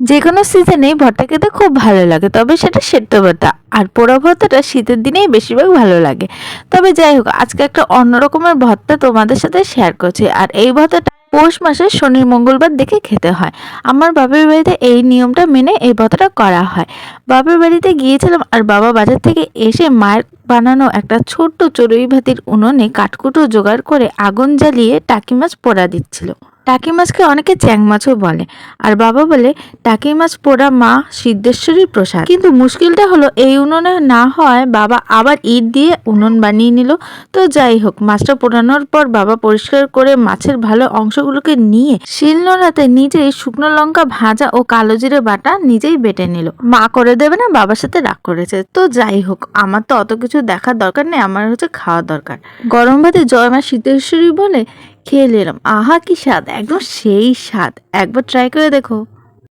যে কোনো সিজনেই ভর্তা খেতে খুব ভালো লাগে, তবে সেটা সেদ্ধ ভর্তা। আর পোড়া ভর্তাটা শীতের দিনেই বেশিরভাগ ভালো লাগে। তবে যাই হোক, আজকে একটা অন্য রকমের ভর্তা তোমাদের সাথে শেয়ার করছি, আর এই ভর্তাটা পৌষ মাসে শনি, মঙ্গলবার দেখে খেতে হয়। আমার বাবার বাড়িতে এই নিয়মটা মেনে এই ভর্তাটা করা হয়। বাবার বাড়িতে গিয়েছিলাম, আর বাবা বাজার থেকে এসে মায়ের বানানো একটা ছোট্ট চড়ুই ভাতির উনুনে কাঠকুটো জোগাড় করে আগুন জ্বালিয়ে টাকি মাছ পোড়া দিচ্ছিল। টাকি মাছকে অনেকে চ্যাং মাছও বলে। আর বাবা বলে, টাকি মাছ পোড়া মা সিদ্ধেশ্বরীর প্রসাদ। কিন্তু মুশকিলটা হলো, এই উনুনে না হয় বাবা আবার ইট দিয়ে উনুন বানিয়ে নিল। তো যাই হোক, মাছটা পোড়ানোর পর বাবা পরিষ্কার করে মাছের ভালো অংশগুলোকে নিয়ে শিলনোড়াতে নিজেই শুকনো লঙ্কা, ভাজা ও কালো জিরে বাটা নিজেই বেটে নিল। মা করে দেবে না, বাবার সাথে রাগ করেছে। তো যাই হোক, আমার তো অত কিছু দেখার দরকার নেই, আমার হচ্ছে খাওয়া দরকার। গরম ভাতে জয় মা সিদ্ধেশ্বরী বলে খেয়ে নিলাম। আহা কি স্বাদ। একদম সেই স্বাদ। একবার ট্রাই করে দেখো।